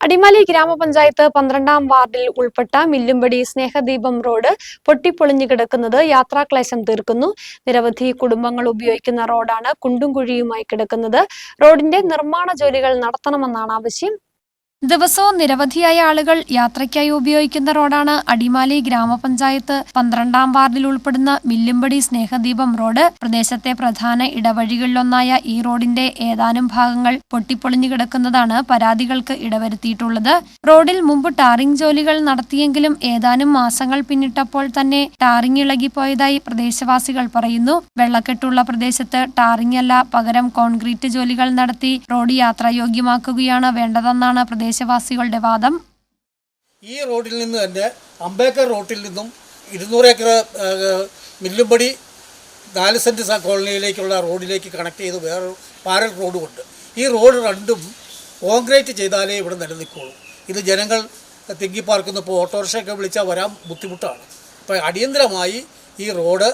അടിമാലി ഗ്രാമപഞ്ചായത്ത് പന്ത്രണ്ടാം വാർഡിൽ ഉൾപ്പെട്ട മില്ലുംപടി സ്നേഹദീപം റോഡ് പൊട്ടിപ്പൊളിഞ്ഞു കിടക്കുന്നത് യാത്രാക്ലേശം തീർക്കുന്നു. നിരവധി കുടുംബങ്ങൾ ഉപയോഗിക്കുന്ന റോഡാണ് കുണ്ടും കുഴിയുമായി കിടക്കുന്നത്. റോഡിന്റെ നിർമ്മാണ ജോലികൾ നടത്തണമെന്നാണ് ആവശ്യം. ദിവസവും നിരവധിയായ ആളുകൾ യാത്രയ്ക്കായി ഉപയോഗിക്കുന്ന റോഡാണ് അടിമാലി ഗ്രാമപഞ്ചായത്ത്. പന്ത്രണ്ടാം വാർഡിൽ ഉൾപ്പെടുന്ന മില്ലുംപടി സ്നേഹദീപം റോഡ് പ്രദേശത്തെ പ്രധാന ഇടവഴികളിലൊന്നായ ഈ റോഡിന്റെ ഏതാനും ഭാഗങ്ങൾ പൊട്ടിപ്പൊളിഞ്ഞു കിടക്കുന്നതാണ് പരാതികൾക്ക് ഇടവരുത്തിയിട്ടുള്ളത്. റോഡിൽ മുമ്പ് ടാറിംഗ് ജോലികൾ നടത്തിയെങ്കിലും ഏതാനും മാസങ്ങൾ പിന്നിട്ടപ്പോൾ തന്നെ ടാറിംഗ് ഇളകിപ്പോയതായി പ്രദേശവാസികൾ പറയുന്നു. വെള്ളക്കെട്ടുള്ള പ്രദേശത്ത് ടാറിംഗ് അല്ല പകരം കോൺക്രീറ്റ് ജോലികൾ നടത്തി റോഡ് യാത്രായോഗ്യമാക്കുകയാണ് വേണ്ടതെന്നാണ് പ്രദേശവാസികളുടെ വാദം. ഈ റോഡിൽ നിന്ന് തന്നെ അംബേക്കർ റോഡിൽ നിന്നും ഇരുന്നൂറ് ഏക്കർ മില്ലുംപടി നാല് സെന്റ് കോളനിയിലേക്കുള്ള റോഡിലേക്ക് കണക്ട് ചെയ്ത് വേറെ പാരൽ റോഡുമുണ്ട്. ഈ റോഡ് രണ്ടും കോൺക്രീറ്റ് ചെയ്താലേ ഇവിടെ നിലനിൽക്കുള്ളൂ. ഇത് ജനങ്ങൾ തിങ്ങിപ്പാർക്കുന്ന ഇപ്പോൾ ഓട്ടോറിക്ഷയൊക്കെ വിളിച്ചാൽ വരാൻ ബുദ്ധിമുട്ടാണ്. അപ്പോൾ അടിയന്തരമായി ഈ റോഡ്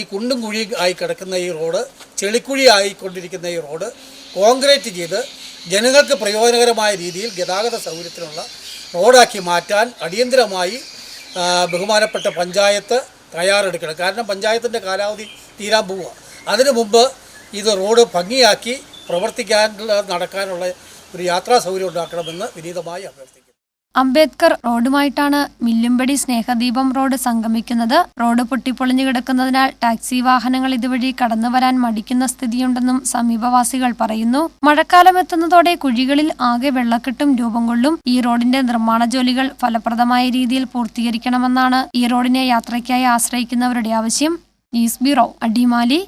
ഈ കുണ്ടും കുഴി ആയി കിടക്കുന്ന ഈ റോഡ് ചെളിക്കുഴി ആയിക്കൊണ്ടിരിക്കുന്ന ഈ റോഡ് കോൺക്രീറ്റ് ചെയ്ത് ജനങ്ങൾക്ക് പ്രയോജനകരമായ രീതിയിൽ ഗതാഗത സൗകര്യത്തിനുള്ള റോഡാക്കി മാറ്റാൻ അടിയന്തരമായി ബഹുമാനപ്പെട്ട പഞ്ചായത്ത് തയ്യാറെടുക്കണം. കാരണം പഞ്ചായത്തിന്റെ കാലാവധി തീരാൻ പോവുക. അതിനു മുമ്പ് ഇത് റോഡ് ഭംഗിയാക്കി പ്രവർത്തിക്കാൻ നടക്കാനുള്ള ഒരു യാത്രാ സൗകര്യം ഉണ്ടാക്കണമെന്ന് വിനീതമായി അഭ്യർത്ഥിക്കുന്നു. അംബേദ്കർ റോഡുമായിട്ടാണ് മില്ലുംപടി സ്നേഹദീപം റോഡ് സംഗമിക്കുന്നത്. റോഡ് പൊട്ടിപ്പൊളിഞ്ഞു കിടക്കുന്നതിനാൽ ടാക്സി വാഹനങ്ങൾ ഇതുവഴി കടന്നു വരാൻ മടിക്കുന്ന സ്ഥിതിയുണ്ടെന്നും സമീപവാസികൾ പറയുന്നു. മഴക്കാലം എത്തുന്നതോടെ കുഴികളിൽ ആകെ വെള്ളക്കെട്ടും രൂപം കൊള്ളും. ഈ റോഡിന്റെ നിർമ്മാണ ജോലികൾ ഫലപ്രദമായ രീതിയിൽ പൂർത്തീകരിക്കണമെന്നാണ് ഈ റോഡിനെ യാത്രയ്ക്കായി ആശ്രയിക്കുന്നവരുടെ ആവശ്യം. News bureau Adimali.